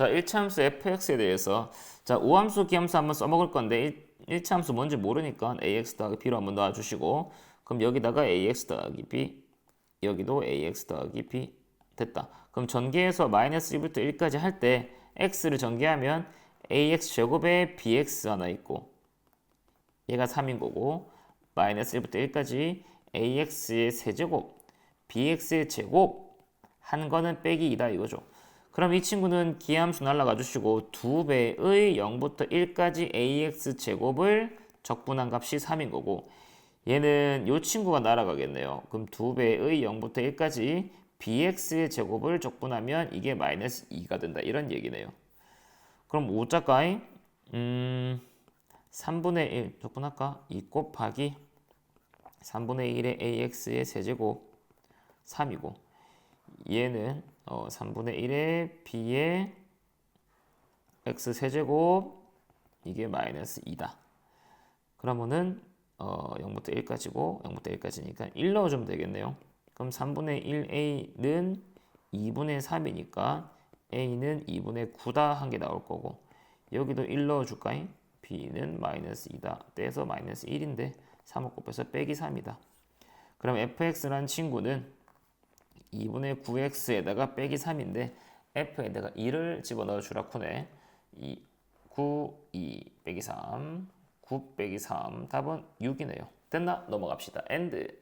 자, 1차함수 fx에 대해서 자, 우함수, 기함수 한번 써먹을 건데 1, 차함수 뭔지 모르니까 ax 더하기 b로 한번 놔주시고 그럼 여기다가 ax 더하기 b 여기도 ax 더하기 b 됐다. 그럼 전개해서 마이너스 1부터 1까지 할 때 x를 전개하면 ax 제곱에 bx 하나 있고 얘가 3인 거고 마이너스 1부터 1까지 ax의 세제곱 bx의 제곱 한 거는 빼기 2다 이거죠. 그럼 이 친구는 기함수 날라가 주시고 두 배의 0부터 1까지 ax 제곱을 적분한 값이 3인 거고 얘는 이 친구가 날아가겠네요. 그럼 두 배의 0부터 1까지 bx의 제곱을 적분하면 이게 마이너스 2가 된다. 이런 얘기네요. 그럼 5자가이 음 3분의 1 적분할까? 2 곱하기 3분의 1의 ax의 세제곱 3이고 얘는 어, 3분의 1의 b의 x 세제곱 이게 마이너스 2다. 그러면은 어, 0부터 1까지고 0부터 1까지니까 1 넣어주면 되겠네요. 그럼 3분의 1a는 2분의 3이니까 a는 2분의 9다 한 게 나올 거고 여기도 1 넣어줄까요? b는 마이너스 2다. 떼서 마이너스 1인데 3을 곱해서 빼기 3이다. 그럼 fx란 친구는 2분의 9x에다가 빼기 3인데 f에다가 2를 집어넣어 주라 쿠네. 2, 9, 2 빼기 3 9 빼기 3 답은 6이네요. 됐나? 넘어갑시다. 엔드